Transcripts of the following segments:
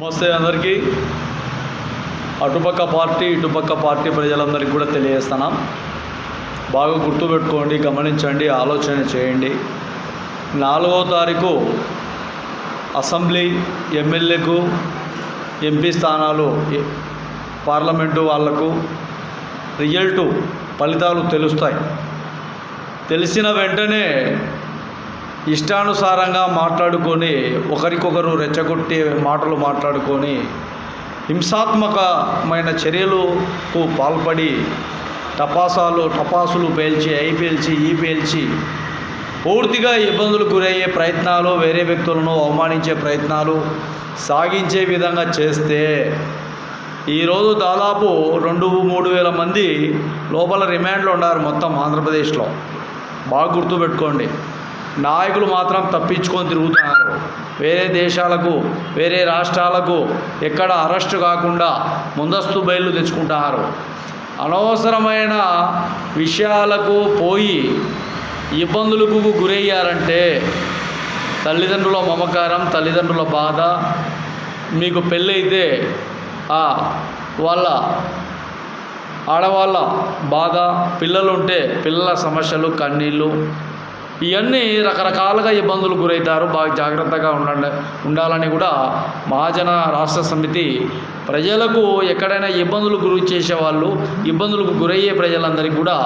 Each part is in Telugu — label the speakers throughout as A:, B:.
A: నమస్తే అందరికీ. అటుపక్క పార్టీ ఇటుపక్క పార్టీ ప్రజలందరికీ కూడా తెలియజేస్తున్నాం. బాగా గుర్తుపెట్టుకోండి గమనించండి ఆలోచన చేయండి. నాలుగో తారీఖు అసెంబ్లీ ఎమ్మెల్యేకు ఎంపీ స్థానాలు పార్లమెంటు వాళ్ళకు రిజల్టు ఫలితాలు తెలుస్తాయి. తెలిసిన వెంటనే ఇష్టానుసారంగా మాట్లాడుకొని ఒకరికొకరు రెచ్చగొట్టే మాటలు మాట్లాడుకొని హింసాత్మకమైన చర్యలకు పాల్పడి టపాసాలు టపాసులు పేల్చి అయి పేల్చి ఈ పేల్చి పూర్తిగా ఇబ్బందులకు గురయ్యే ప్రయత్నాలు వేరే వ్యక్తులను అవమానించే ప్రయత్నాలు సాగించే విధంగా చేస్తే ఈరోజు దాదాపు రెండు మూడు వేల మంది లోపల రిమాండ్లో ఉన్నారు మొత్తం ఆంధ్రప్రదేశ్లో. బాగా గుర్తుపెట్టుకోండి. నాయకులు మాత్రం తప్పించుకొని తిరుగుతున్నారు. వేరే దేశాలకు వేరే రాష్ట్రాలకు ఎక్కడ అరెస్టు కాకుండా ముందస్తు బయలు తెచ్చుకుంటున్నారు అనవసరమైన విషయాలకు పోయి ఇబ్బందులకు గురయ్యారంటే తల్లిదండ్రుల మమకారం తల్లిదండ్రుల బాధ మీకు పెళ్ళైతే ఆ వాళ్ళ ఆడవాళ్ళ బాధ పిల్లలు ఉంటే పిల్లల సమస్యలు కన్నీళ్ళు ఇవన్నీ రకరకాలుగా ఇబ్బందులు గురవుతారు బాగా జాగ్రత్తగా ఉండండి. ఉండాలని కూడా మహాజన రాష్ట్ర సమితి ప్రజలకు ఎక్కడైనా ఇబ్బందులు గురి చేసేవాళ్ళు ఇబ్బందులకు గురయ్యే ప్రజలందరికీ కూడా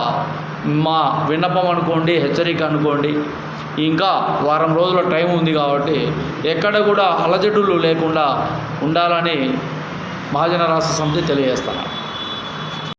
A: మా విన్నపం అనుకోండి హెచ్చరిక అనుకోండి. ఇంకా వారం రోజుల టైం ఉంది కాబట్టి ఎక్కడ కూడా అలజడులు లేకుండా ఉండాలని మహాజన రాష్ట్ర సమితి తెలియజేస్తాను.